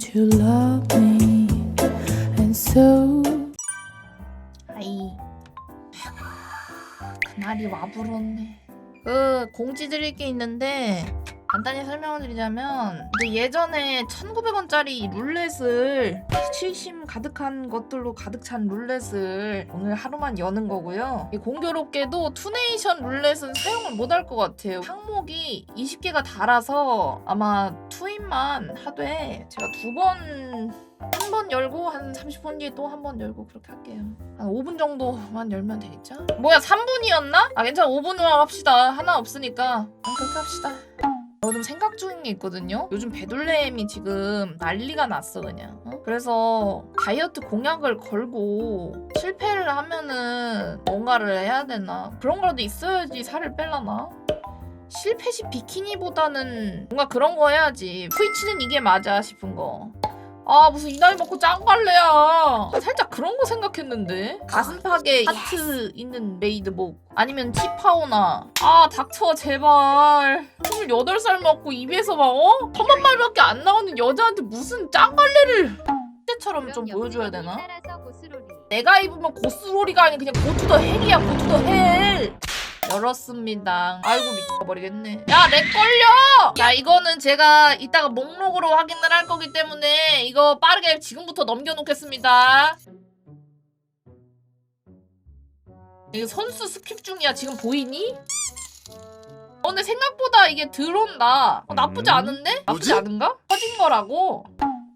to love me, and so 아이 그날이 와부렀네. 그 공지 드릴 게 있는데 간단히 설명을 드리자면 그 예전에 1900원짜리 룰렛을 수치심 가득한 것들로 가득 찬 룰렛을 오늘 하루만 여는 거고요 이 공교롭게도 투네이션 룰렛은 사용을 못 할 것 같아요 항목이 20개가 달아서 아마 투인만 하되 제가 두번 한번 열고 한 30분 뒤에 또 한 번 열고 그렇게 할게요. 한 5분 정도만 열면 되겠죠? 뭐야 3분이었나? 아 괜찮아 5분으로 합시다. 하나 없으니까 그렇게 합시다. 요즘 생각 중인 게 있거든요. 요즘 배둘렘이 지금 난리가 났어 그냥. 어? 그래서 다이어트 공약을 걸고 실패를 하면은 뭔가를 해야 되나? 그런 거라도 있어야지 살을 뺄라나? 실패 시 비키니보다는 뭔가 그런 거 해야지. 트위치는 이게 맞아 싶은 거. 아 무슨 이 나이 먹고 짱갈래야. 살짝 그런 거 생각했는데. 가슴팍에 하트 있는 메이드 복 아니면 치파오나. 아 닥쳐 제발. 28살 먹고 입에서 막 어? 험한 말밖에 안 나오는 여자한테 무슨 짱갈래를. 때처럼 좀 보여줘야 되나? 내가 입으면 고스로리가 아닌 그냥 고투 더 헬이야 고투 더 헬 열었습니다. 아이고 미쳐버리겠네. 야, 내 걸려! 자, 이거는 제가 이따가 목록으로 확인을 할 거기 때문에 이거 빠르게 지금부터 넘겨놓겠습니다. 이거 선수 스킵 중이야. 지금 보이니? 어, 근데 생각보다 이게 들어온다. 어, 나쁘지 음. 않은데? 나쁘지 뭐지? 않은가? 터진 거라고.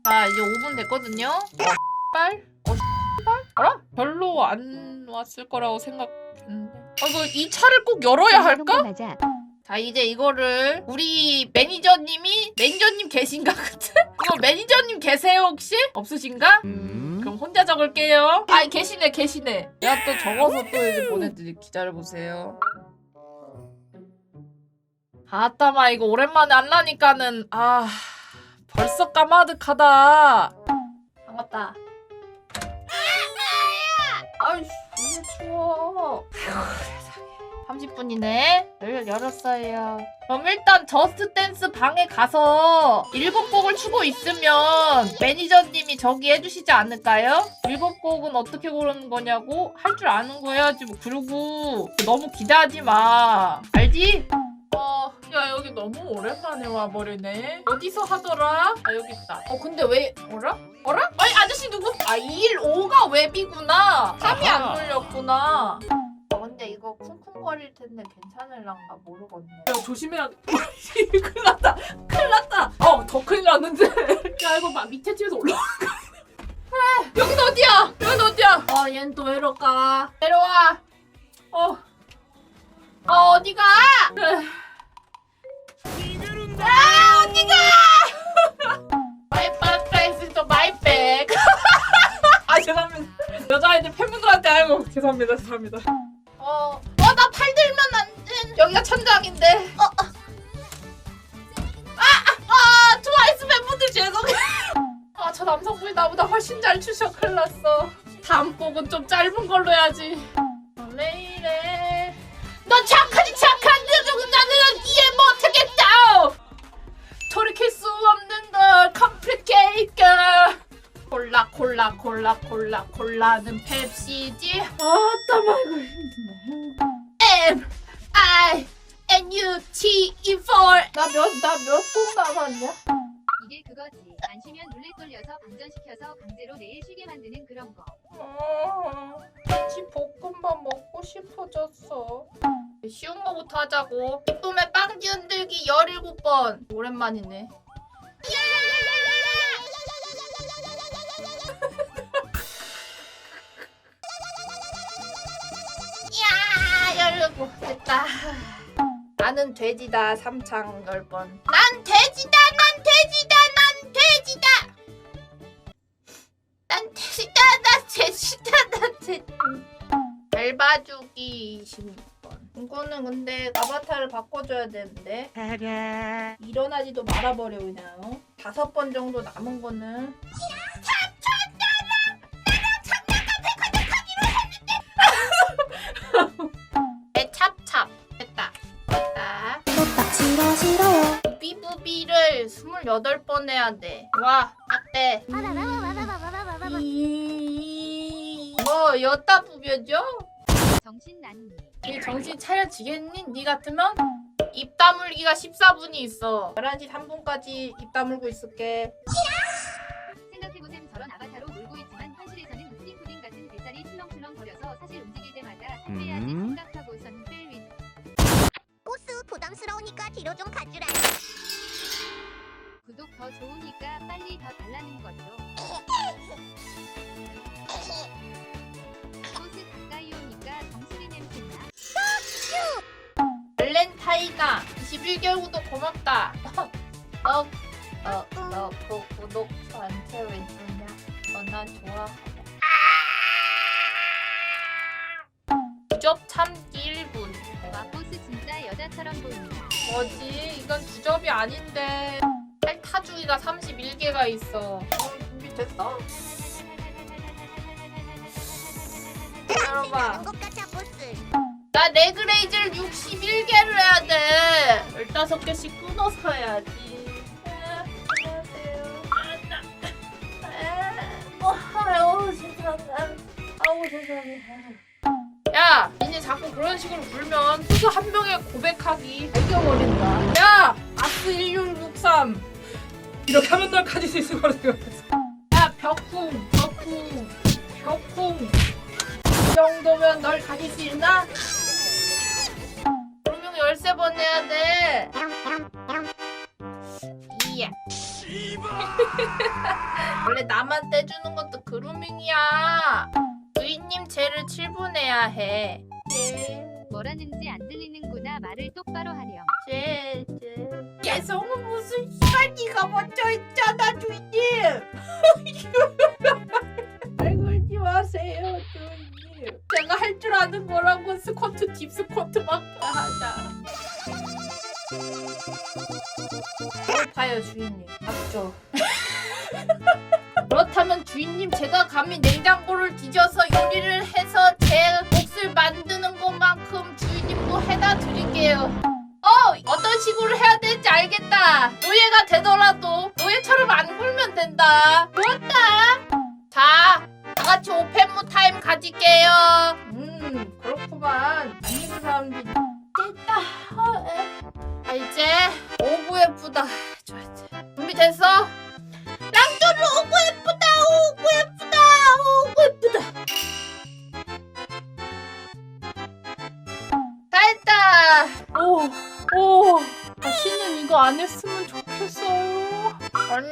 자, 이제 5분 됐거든요. 어, 빨? 어, 빨? 알아? 별로 안 왔을 거라고 생각했는데. 아, 이거 이 차를 꼭 열어야 할까? 맞아. 자 이제 이거를 우리 매니저님이 매니저님 계신가 같은? 그거 매니저님 계세요 혹시? 없으신가? 음. 그럼 혼자 적을게요. 아 계시네 계시네. 내가 또 적어서 또 이제 보내드릴 기다려 보세요. 아따마 이거 오랜만에 안 나니까는 아 벌써 까마득하다. 30분이네. 열, 열었어요. 그럼 일단 저스트 댄스 방에 가서 일곱 곡을 추고 있으면 매니저님이 저기 해주시지 않을까요? 일곱 곡은 어떻게 고르는 거냐고? 할 줄 아는 거 해야지. 뭐. 그리고 너무 기대하지 마. 알지? 어, 야, 여기 너무 오랜만에 와버리네. 어디서 하더라? 아, 여기 있다. 어, 근데 왜, 어라? 어라? 아니, 아저씨 누구? 아, 2일 5가 웹이구나. 3이 안 아하. 돌렸구나. 어, 근데 이거 쿵쿵 거릴 텐데 괜찮을란가 모르겠네. 야 조심해야 돼. 큰일 났다. 큰일 났다. 어, 더 큰일 났는데. 야 이거 막 밑에 집에서 거 아니야? 여긴 어디야? 여긴 어디야? 어, 얘는 또 외로가. 내려와. 어. 어, 어디가? 아, 어디가? 마이 백스 또 마이 백. 아, 죄송합니다. 여자아이들 팬분들한테 알고 죄송합니다. 죄송합니다. 어. 여기가 천장인데. 어, 어. 아, 아, 아, 트와이스 팬분들 죄송해요. 아, 저 남성분이 나보다 훨씬 잘 추셔. 큰일 났어. 다음 곡은 좀 짧은 걸로 해야지. 왜 이래? 넌 착하지 착한데 나는 이해 못하겠다. 돌이킬 수 없는 걸 컴플리케이트. 콜라 콜라 콜라 콜라 콜라는 펩시지. 아따 말고 힘드네. T E 4 나몇나몇곡 남았냐? 이게 그거지. 안 쉬면 룰렛 돌려서 방전시켜서 강제로 내일 쉬게 만드는 그런 거. 어, 집 볶음밥 먹고 싶어졌어. 쉬운 거부터 하자고. 기쁨의 빵지 흔들기 17번. 오랜만이네. 야, 열고 됐다. 나는 돼지다. 삼창 10번. 난 돼지다. 난 돼지다. 난 돼지다. 난 돼지다. 난 돼지다. 난 돼지다. 잘 봐주기 26번. 이거는 근데 아바타를 바꿔줘야 되는데 일어나지도 말아버려 그냥 어? 다섯 번 정도 남은 거는 삐부비를 28번 해야 돼 와, 딱 어때? 뭐 여따 부벼줘? 정신 났니? 이 정신 차려지겠니? 니 같으면 입 다물기가 14분이 있어 11시 3분까지 입 다물고 있을게 생각해보셈 저런 아바타로 놀고 있지만 현실에서는 푸딩 푸딩 같은 뱃살이 출렁출렁 거려서 사실 움직일 때마다 빼야지 음. 생각하고선 뺄 위. 보스 부담스러우니까 뒤로 좀 가주라. 구독 더 좋으니까 빨리 더 달라는 거죠. 소스 가까이 오니까 정수리 냄새나. 발렌타이나 21개월 구독 고맙다 너, 너, 너 그 구독 저한테 왜 주냐? 너나 좋아하냐? 주접 참기 1분 마보스 진짜 여자처럼 보인다. 뭐지? 이건 주접이 아닌데 탈타주기가 31개가 있어 어, 준비됐어? 같아 보스. 나 레그레이즈를 61개를 해야 돼. 15개씩 끊어서 해야지. 아, 안녕하세요. 아, 나. 아, 어, 아유, 세상에. 아우, 세상에. 야, 이제 자꾸 그런 식으로 불면 수수 한 명에 고백하기 배겨버린다. 야, 아스 1663. 이렇게 하면 널 가질 수 있을 거라 생각했어. 야, 벽쿵, 벽쿵, 벽쿵. 이 정도면 널 가질 수 있나? 그러면 13번 해야 돼. 이야. 원래 나만 떼주는 것도 그루밍이야. 주인님 죄를 7분 해야 해. 예. 뭐라는지 안 들리는구나 말을 똑바로 하렴. 쟤, 쟤. 개 성은 무슨 시간이가 먼저 있잖아, 주인님. 말 걸지 마세요, 주인님. 제가 할 줄 아는 거라고 스쿼트, 딥 스쿼트밖에 하자. 배고파요, 주인님. 맞죠? 그렇다면 주인님 제가 감히 냉장고를 뒤져서 요리를 해서 제 몫을 만드는 것만큼 주인님도 해다 드릴게요. 식으로 해야 될지 알겠다. 노예가 되더라도 노예처럼 안 굴면 된다. 좋았다. 자, 다 같이 오펜무 타임 가질게요. 음, 그렇구만. 안 입은 사람들이. 이거 안 했으면 좋겠어요. 아니,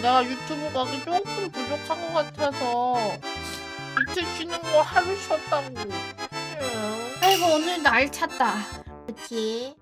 내가 유튜브 가기 조금 부족한 것 같아서 이틀 쉬는 거 하루 쉬었다고. 응. 아이고, 오늘 날 찼다. 그치?